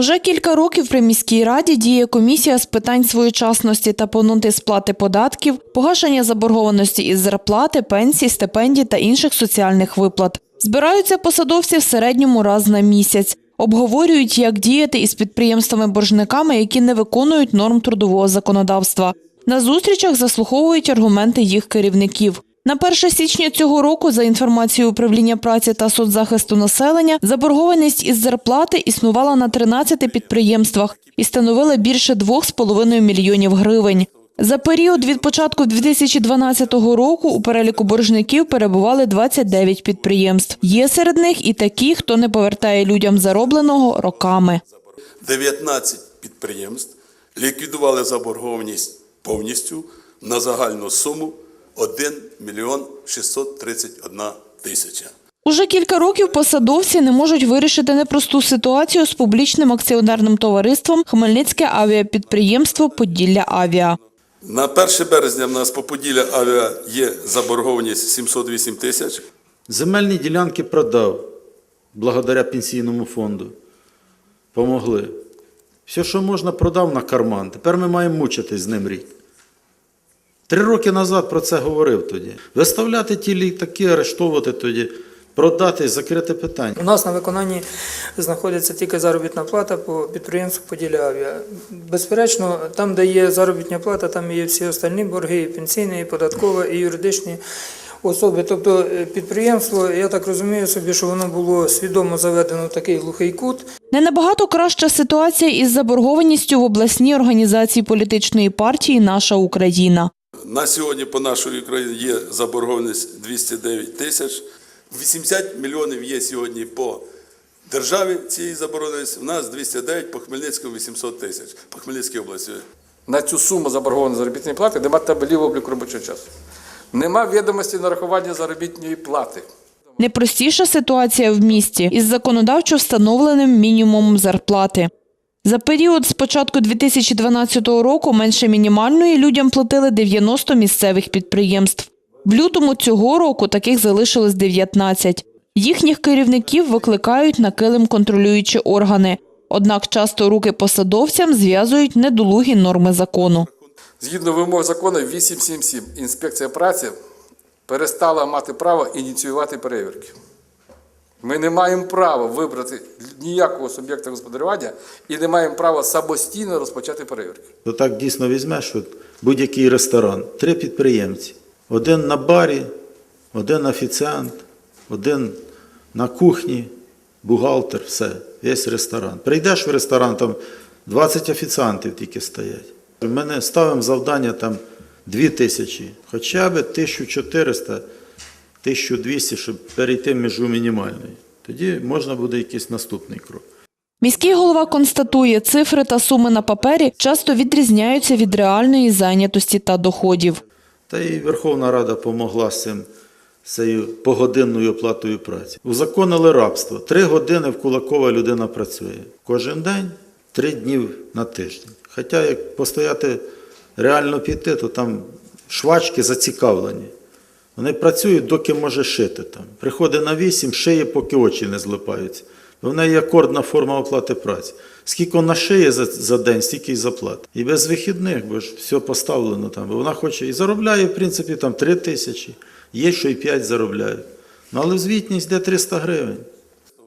Уже кілька років при міській раді діє комісія з питань своєчасності та повноти сплати податків, погашення заборгованості із зарплати, пенсій, стипендій та інших соціальних виплат. Збираються посадовці в середньому раз на місяць. Обговорюють, як діяти із підприємствами-боржниками, які не виконують норм трудового законодавства. На зустрічах заслуховують аргументи їх керівників. На 1 січня цього року, за інформацією управління праці та соцзахисту населення, заборгованість із зарплати існувала на 13 підприємствах і становила більше 2,5 мільйонів гривень. За період від початку 2012 року у переліку боржників перебували 29 підприємств. Є серед них і такі, хто не повертає людям заробленого роками. 19 підприємств ліквідували заборгованість повністю на загальну суму 1 мільйон 631 тисяча. Уже кілька років посадовці не можуть вирішити непросту ситуацію з публічним акціонерним товариством Хмельницьке авіапідприємство Поділля Авіа. На 1 березня в нас по Поділля авіа є заборгованість 708 тисяч. Земельні ділянки продав благодаря пенсійному фонду. Помогли. Все, що можна, продав на карман. Тепер ми маємо мучитись з ним рік. Три роки назад про це говорив тоді. Виставляти ті літаки, арештовувати тоді, продати, закрити питання. У нас на виконанні знаходиться тільки заробітна плата по підприємству Поділля Авіа. Безперечно, там, де є заробітна плата, там є всі остальні борги, і пенсійні, і податкова, і юридичні особи. Тобто е, підприємство, я так розумію собі, що воно було свідомо заведено в такий глухий кут. Не набагато краща ситуація із заборгованістю в обласній організації політичної партії Наша Україна. На сьогодні по нашій Україні є заборгованість 209 тисяч. 80 мільйонів є сьогодні по державі цієї заборгованості. У нас 209, по Хмельницькому 800 тисяч, по Хмельницькій області. на цю суму заборгованої заробітної плати нема табелів обліку робочого часу. Нема відомості нарахування заробітної плати. Непростіша ситуація в місті із законодавчо встановленим мінімумом зарплати. За період з початку 2012 року менше мінімальної людям платили 90 місцевих підприємств. В лютому цього року таких залишилось 19. Їхніх керівників викликають на килим контролюючі органи. Однак часто руки посадовцям зв'язують недолугі норми закону. Згідно вимог закону 877, інспекція праці перестала мати право ініціювати перевірки. Ми не маємо права вибрати ніякого суб'єкта господарювання і не маємо права самостійно розпочати перевірки. То так дійсно візьмеш будь-який ресторан, три підприємці. Один на барі, один офіціант, один на кухні, бухгалтер, все, весь ресторан. Прийдеш в ресторан, там 20 офіціантів тільки стоять. Ми не ставимо завдання там 2 тисячі, хоча б 1400, 1200, щоб перейти межу мінімальної. Тоді можна буде якийсь наступний крок. Міський голова констатує, цифри та суми на папері часто відрізняються від реальної зайнятості та доходів. Та і Верховна Рада помогла з цим цією погодинною оплатою праці. Узаконили рабство. Три години в Кулакова людина працює. Кожен день, три днів на тиждень. Хоча як постояти реально піти, то там швачки зацікавлені. Вони працюють, доки може шити там. Приходить на вісім, шиє, поки очі не злипаються. В неї акордна форма оплати праці. Скільки вона шиє за, за день, стільки й заплатить. І без вихідних, бо ж все поставлено там. Бо вона хоче і заробляє, в принципі, там 3 тисячі, є, що і 5 заробляють. Ну, але звітність йде 300 гривень.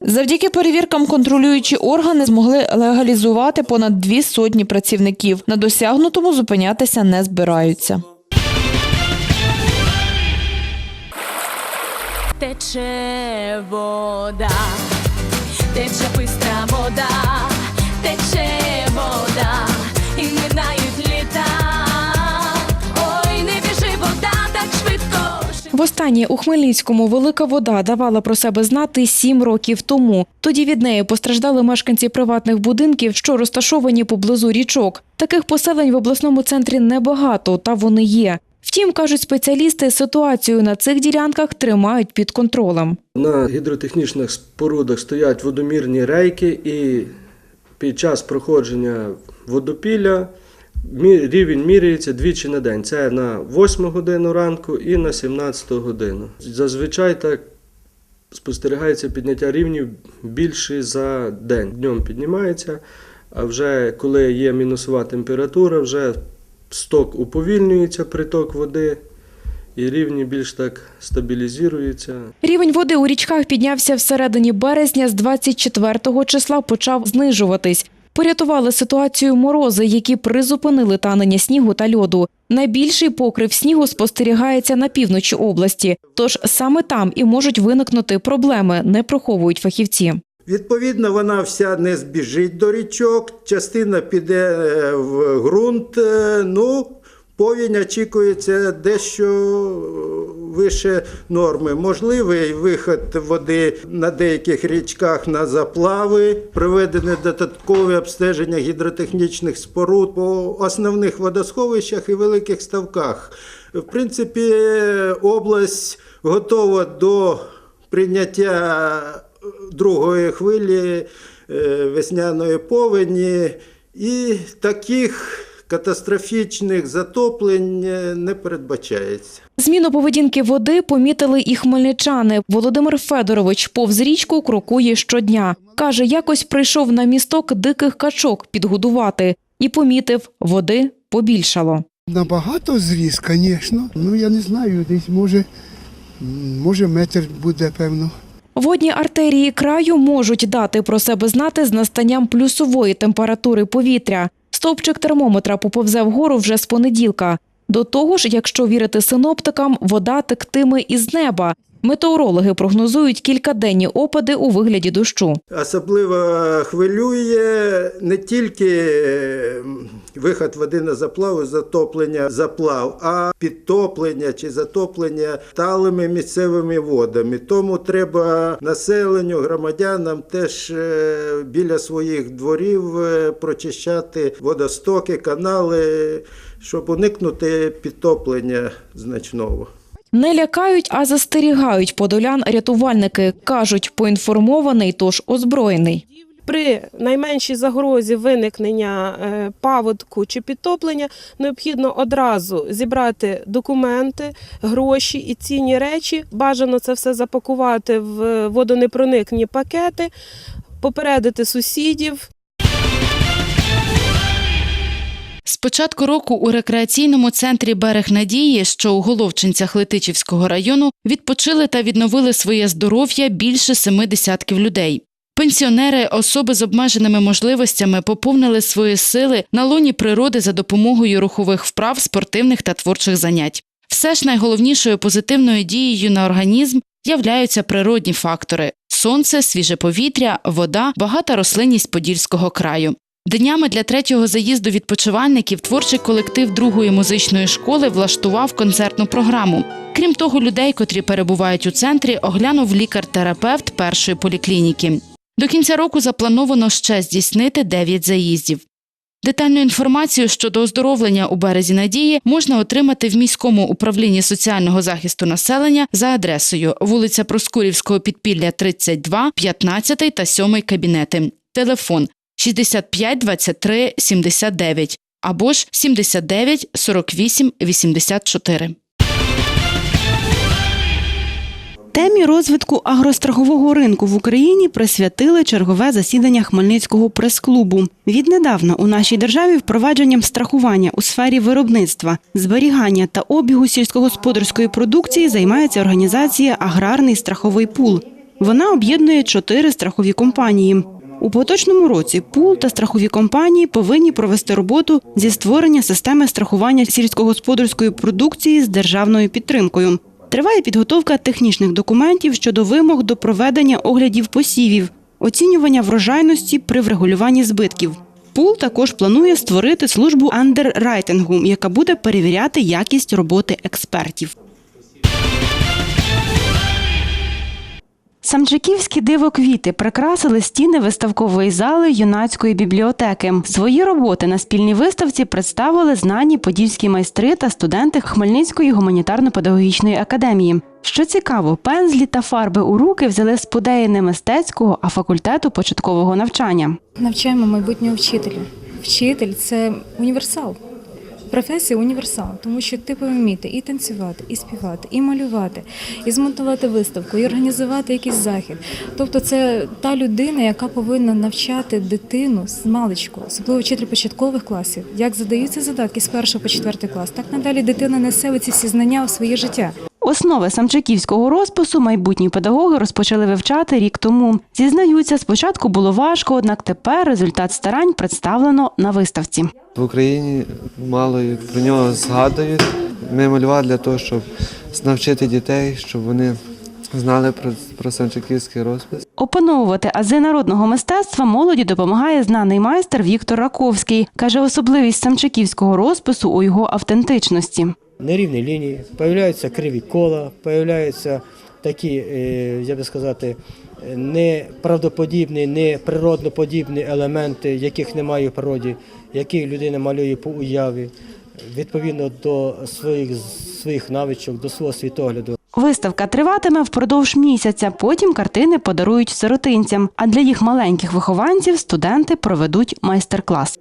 Завдяки перевіркам контролюючі органи змогли легалізувати понад дві сотні працівників. На досягнутому зупинятися не збираються. Тече вода, тече бистра вода, тече вода, і літа. Ой, не біжи вода так швидко. Востаннє у Хмельницькому велика вода давала про себе знати сім років тому. Тоді від неї постраждали мешканці приватних будинків, що розташовані поблизу річок. Таких поселень в обласному центрі небагато, та вони є. Втім, кажуть спеціалісти, ситуацію на цих ділянках тримають під контролем. На гідротехнічних спорудах стоять водомірні рейки, і під час проходження водопілля рівень міряється двічі на день. Це на 8 годину ранку і на 17 годину. Зазвичай так спостерігається підняття рівнів більше за день. Днем піднімається, а вже коли є мінусова температура, вже сток уповільнюється, приток води, і рівні більш так стабілізуються. Рівень води у річках піднявся всередині березня, з 24 числа почав знижуватись. Порятували ситуацію морози, які призупинили танення снігу та льоду. Найбільший покрив снігу спостерігається на півночі області, тож саме там і можуть виникнути проблеми, не приховують фахівці. Відповідно, вона вся не збіжить до річок, частина піде е, в ґрунт. е, Ну, повінь очікується дещо е, вище норми. Можливий виход води на деяких річках на заплави, проведене додаткове обстеження гідротехнічних споруд по основних водосховищах і великих ставках. В принципі, область готова до прийняття другої хвилі е, весняної повені, і таких катастрофічних затоплень е, не передбачається. Зміну поведінки води помітили і хмельничани. Володимир Федорович повз річку крокує щодня. Каже, якось прийшов на місток диких качок підгодувати і помітив, води побільшало. Набагато зріс, звісно. Ну я не знаю, десь може, може метр буде, певно. Водні артерії краю можуть дати про себе знати з настанням плюсової температури повітря. Стовпчик термометра поповзе вгору вже з понеділка. До того ж, якщо вірити синоптикам, вода тектиме із неба. Метеорологи прогнозують кількаденні опади у вигляді дощу. Особливо хвилює не тільки е, виход води на заплаву, затоплення заплав, а підтоплення чи затоплення талими місцевими водами. Тому треба населенню, громадянам теж е, біля своїх дворів е, прочищати водостоки, канали, щоб уникнути підтоплення значного. Не лякають, а застерігають подолян рятувальники. Кажуть, поінформований, тож озброєний. При найменшій загрозі виникнення е, паводку чи підтоплення необхідно одразу зібрати документи, гроші і цінні речі. Бажано це все запакувати в водонепроникні пакети, попередити сусідів, З початку року у рекреаційному центрі Берег Надії, що у Головчинцях Летичівського району, відпочили та відновили своє здоров'я більше семи десятків людей. Пенсіонери, особи з обмеженими можливостями поповнили свої сили на лоні природи за допомогою рухових вправ, спортивних та творчих занять. Все ж найголовнішою позитивною дією на організм являються природні фактори: сонце, свіже повітря, вода, багата рослинність Подільського краю. Днями для третього заїзду відпочивальників творчий колектив другої музичної школи влаштував концертну програму. Крім того, людей, котрі перебувають у центрі, оглянув лікар-терапевт першої поліклініки. До кінця року заплановано ще здійснити 9 заїздів. Детальну інформацію щодо оздоровлення у березі надії можна отримати в міському управлінні соціального захисту населення за адресою вулиця Проскурівського підпілля 32, 15 та 7 кабінети. Телефон 65 23 79 або ж 79 48 84. Темі розвитку агрострахового ринку в Україні присвятили чергове засідання Хмельницького прес-клубу. Віднедавна у нашій державі впровадженням страхування у сфері виробництва, зберігання та обігу сільськогосподарської продукції займається організація Аграрний страховий пул. Вона об'єднує чотири страхові компанії. У поточному році пул та страхові компанії повинні провести роботу зі створення системи страхування сільськогосподарської продукції з державною підтримкою. Триває підготовка технічних документів щодо вимог до проведення оглядів посівів, оцінювання врожайності при врегулюванні збитків. Пул також планує створити службу андеррайтингу, яка буде перевіряти якість роботи експертів. Самчиківські дивоквіти прикрасили стіни виставкової зали юнацької бібліотеки. Свої роботи на спільній виставці представили знані подільські майстри та студенти Хмельницької гуманітарно-педагогічної академії. Що цікаво, пензлі та фарби у руки взяли з подеї не мистецького, а факультету початкового навчання. Навчаємо майбутнього вчителя. Вчитель це універсал. Професія універсал, тому що ти повинен вміти і танцювати, і співати, і малювати, і змонтувати виставку, і організувати якийсь захід. Тобто, це та людина, яка повинна навчати дитину з маличку, особливо вчитель початкових класів, як задаються задатки з першого по четвертий клас, так надалі дитина несе ці всі знання у своє життя. Основи самчаківського розпису майбутні педагоги розпочали вивчати рік тому. Зізнаються, спочатку було важко, однак тепер результат старань представлено на виставці. В Україні мало про нього згадують. Ми малювали для того, щоб навчити дітей, щоб вони знали про, про Санчаківський розпис. Опановувати ази народного мистецтва молоді допомагає знаний майстер Віктор Раковський. Каже, особливість самчаківського розпису у його автентичності. Нерівні лінії, появляються криві кола, появляються такі, е, я би сказати, неправдоподібні, неприродноподібні елементи, яких немає в природі, які людина малює по уяві, відповідно до своїх, своїх навичок, до свого світогляду. Виставка триватиме впродовж місяця. Потім картини подарують сиротинцям. А для їх маленьких вихованців студенти проведуть майстер-клас.